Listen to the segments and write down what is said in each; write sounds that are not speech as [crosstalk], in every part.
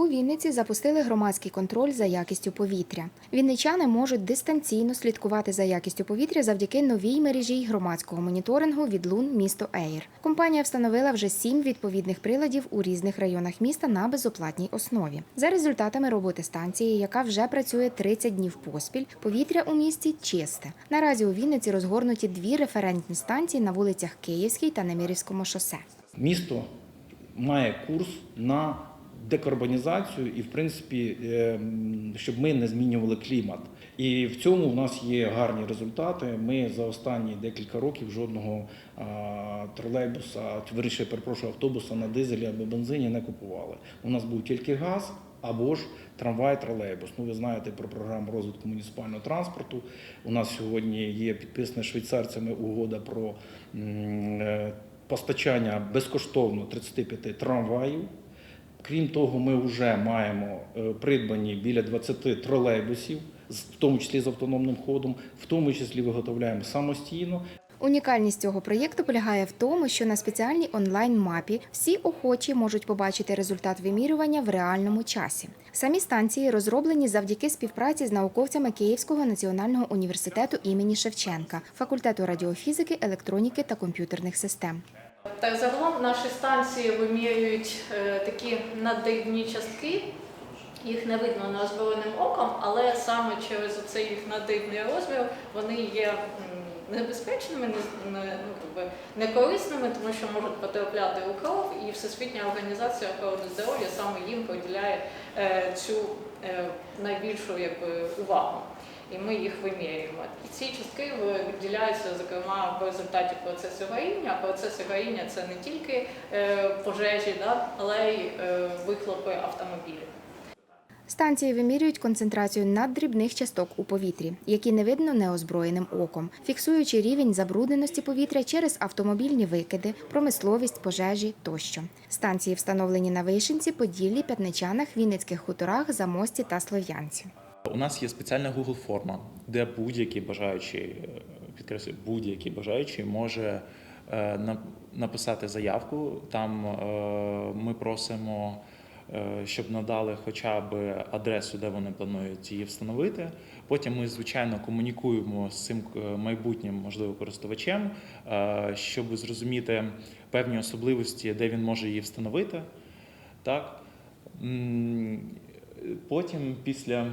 У Вінниці запустили громадський контроль за якістю повітря. Вінничани можуть дистанційно слідкувати за якістю повітря завдяки новій мережі громадського моніторингу від Лун місто Ейр. Компанія встановила вже сім відповідних приладів у різних районах міста на безоплатній основі. За результатами роботи станції, яка вже працює 30 днів поспіль, повітря у місті чисте. Наразі у Вінниці розгорнуті дві референтні станції на вулицях Київській та Немирівському шосе. Місто має курс на декарбонізацію і, в принципі, е, щоб ми не змінювали клімат. І в цьому в нас є гарні результати. Ми за останні декілька років жодного тролейбуса, вирішую, перепрошую, автобуса на дизелі або бензині не купували. У нас був тільки газ. Або ж трамвай, тролейбус. Ну, ви знаєте про програму розвитку муніципального транспорту. У нас сьогодні є підписана швейцарцями угода про е, постачання безкоштовно 35 трамваїв. Крім того, ми вже маємо е, придбані біля 20 тролейбусів, в тому числі з автономним ходом, в тому числі виготовляємо самостійно. Унікальність цього проєкту полягає в тому, що на спеціальній онлайн-мапі всі охочі можуть побачити результат вимірювання в реальному часі. Самі станції розроблені завдяки співпраці з науковцями Київського національного університету імені Шевченка, факультету радіофізики, електроніки та комп'ютерних систем. Так, загалом наші станції вимірюють е, такі наддивні частки. Їх не видно неозброєним оком, але саме через цей їх наддрібний розмір вони є небезпечними, не, не, ну, некорисними, тому що можуть потрапляти у кров, і Всесвітня організація охорони здоров'я саме їм приділяє е, цю е, найбільшу якби, увагу. І ми їх вимірюємо. І ці частки виділяються, зокрема, в результаті процесу горіння. А процеси горіння це не тільки е, пожежі, да, але й е, вихлопи автомобілів. Станції вимірюють концентрацію наддрібних часток у повітрі, які не видно неозброєним оком, фіксуючи рівень забрудненості повітря через автомобільні викиди, промисловість, пожежі тощо. Станції встановлені на Вишенці, Поділлі, П'ятничанах, Вінницьких хуторах, Замості та Слов'янці. У нас є спеціальна Google форма, де будь-який бажаючий, е, підкреслюю, будь-який бажаючий може е, на- написати заявку. Там е, ми просимо, щоб надали хоча б адресу, де вони планують її встановити. Потім ми, звичайно, комунікуємо з цим е, майбутнім, можливо, користувачем, е, щоб зрозуміти певні особливості, де він може її встановити. Так? Потім, після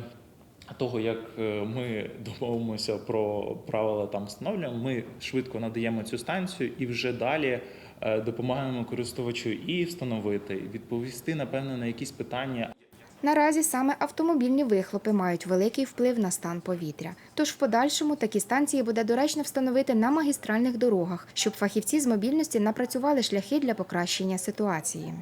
того, як е, ми [laughs] домовимося про правила там встановлення, ми швидко надаємо цю станцію і вже далі е, допомагаємо користувачу і встановити, і відповісти, напевно, на якісь питання. Наразі саме автомобільні вихлопи мають великий вплив на стан повітря. Тож в подальшому такі станції буде доречно встановити на магістральних дорогах, щоб фахівці з мобільності напрацювали шляхи для покращення ситуації.